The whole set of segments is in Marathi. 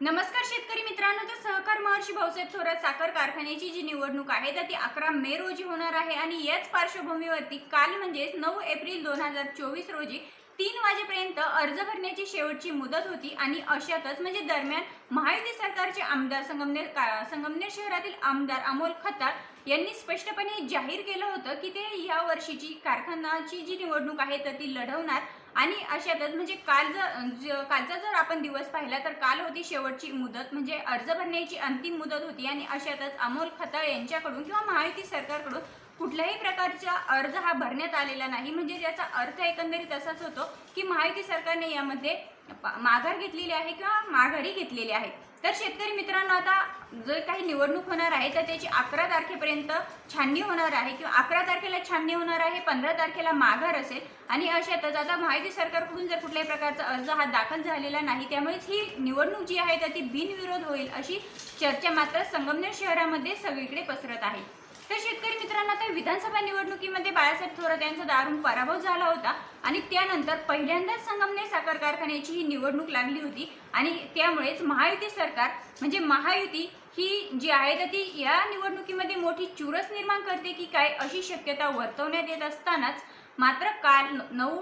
नमस्कार शेतकरी मित्रांनो तर सहकार महर्षी भाऊसाहेब थोरात साखर कारखान्याची जी निवडणूक आहे तर ती अकरा मे रोजी होणार आहे. आणि याच पार्श्वभूमीवरती काल म्हणजेच नऊ एप्रिल दोन हजार चोवीस रोजी तीन वाजेपर्यंत अर्ज भरण्याची शेवटची मुदत होती आणि अशातच म्हणजे दरम्यान महायुती सरकारचे आमदार संगमनेर का- संगमनेर शहरातील आमदार अमोल खतार यांनी स्पष्टपणे जाहीर केलं होतं की ते या वर्षीची कारखानाची जी निवडणूक आहे तर ती लढवणार. आणि अशातच म्हणजे काल जर ज- कालचा जर आपण दिवस पाहिला तर काल होती शेवटची मुदत म्हणजे अर्ज भरण्याची अंतिम मुदत होती. आणि अशातच अमोल खताळ यांच्याकडून किंवा महायुती सरकारकडून कुठल्याही प्रकारचा अर्ज हा भरण्यात आलेला नाही. म्हणजे याचा अर्थ एकंदरीत असाच होतो की माहिती सरकारने यामध्ये पा- माघार घेतलेली आहे किंवा माघारी घेतलेली आहे. तर शेतकरी मित्रांनो आता जर काही निवडणूक होणार आहे तर त्याची अकरा तारखेपर्यंत छाननी होणार आहे किंवा अकरा तारखेला छाननी होणार आहे पंधरा तारखेला माघार असेल. आणि अशातच आता माहिती सरकारकडून जर कुठल्याही प्रकारचा अर्ज हा दाखल झालेला नाही त्यामुळेच ही निवडणूक जी आहे तर ती बिनविरोध होईल अशी चर्चा मात्र संगमनेर शहरामध्ये सगळीकडे पसरत आहे. तर शेतकरी मित्रांनो तर विधानसभा निवडणुकीमध्ये बाळासाहेब थोरात यांचा दारुण पराभव झाला होता आणि त्यानंतर पहिल्यांदाच संगमने साखर कारखान्याची ही निवडणूक लागली होती आणि त्यामुळेच महायुती सरकार म्हणजे महायुती ही जी आहे तर ती या निवडणुकीमध्ये मोठी चुरस निर्माण करते की काय अशी शक्यता वर्तवण्यात येत असतानाच मात्र काल नऊ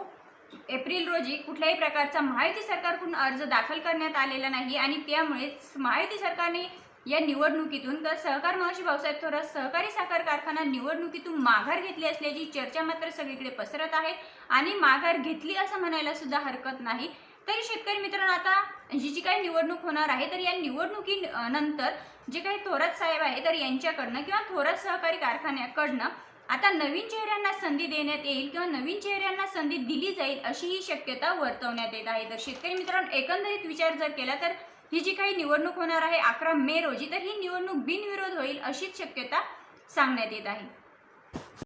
एप्रिल रोजी कुठल्याही प्रकारचा महायुती सरकारकडून अर्ज दाखल करण्यात आलेला नाही आणि त्यामुळेच महायुती सरकारने या निवडणुकीतून तर सहकार महर्षी भाऊसाहेब थोरात सहकारी साखर कारखाना निवडणुकीतून माघार घेतली असल्याची चर्चा मात्र सगळीकडे पसरत आहे आणि माघार घेतली असं म्हणायला सुद्धा हरकत नाही. तरी शेतकरी मित्रांनो आता जी जी काही निवडणूक होणार आहे तर या निवडणुकी नंतर जे काही थोरात साहेब आहे तर यांच्याकडनं किंवा थोरात सहकारी कारखान्याकडनं आता नवीन चेहऱ्यांना संधी देण्यात येईल किंवा नवीन चेहऱ्यांना संधी दिली जाईल अशी ही शक्यता वर्तवण्यात येत आहे. तर शेतकरी मित्रांनो एकंदरीत विचार जर केला तर ही जी काही निवडणूक होणार आहे अकरा मे रोजी तर ही निवडणूक बिनविरोध होईल अशीच शक्यता सांगण्यात येत आहे.